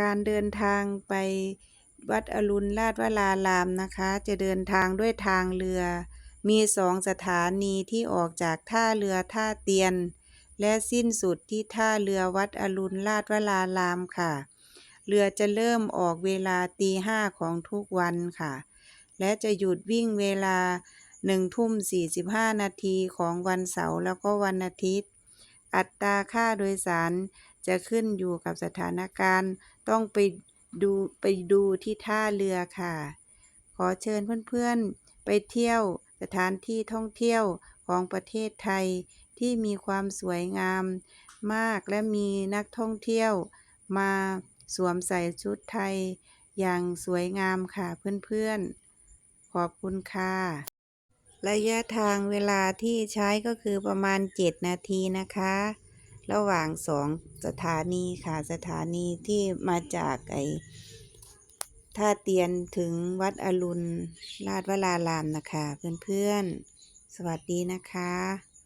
การเดินทางไปวัดอรุณราชวรารามนะคะ จะเดินทางด้วยทางเรือ มีสองสถานีที่ออกจากท่าเรือท่าเตียน และสิ้นสุดที่ท่าเรือวัดอรุณราชวรารามค่ะ เรือจะเริ่มออกเวลาตีห้าของทุกวันค่ะ และจะหยุดวิ่งเวลาหนึ่งทุ่มสี่สิบห้านาทีของวันเสาร์แล้วก็วันอาทิตย์ อัตราค่าโดยสาร จะขึ้นอยู่กับสถานการณ์ ต้องไปดูไปดูที่ท่าเรือค่ะ ขอเชิญเพื่อนๆ ไปเที่ยวสถานที่ท่องเที่ยวของประเทศไทยที่มีความสวยงามมากและมีนักท่องเที่ยวมาสวมใส่ชุดไทยอย่างสวยงามค่ะเพื่อนๆ ขอบคุณค่ะ ระยะทางเวลาที่ใช้ก็คือประมาณ 7 นาทีนะคะ ระหว่างสองสถานีค่ะ สถานีที่มาจากไอ้ท่าเตียนถึงวัดอรุณราชวรารามนะคะ เพื่อนๆ สวัสดีนะคะ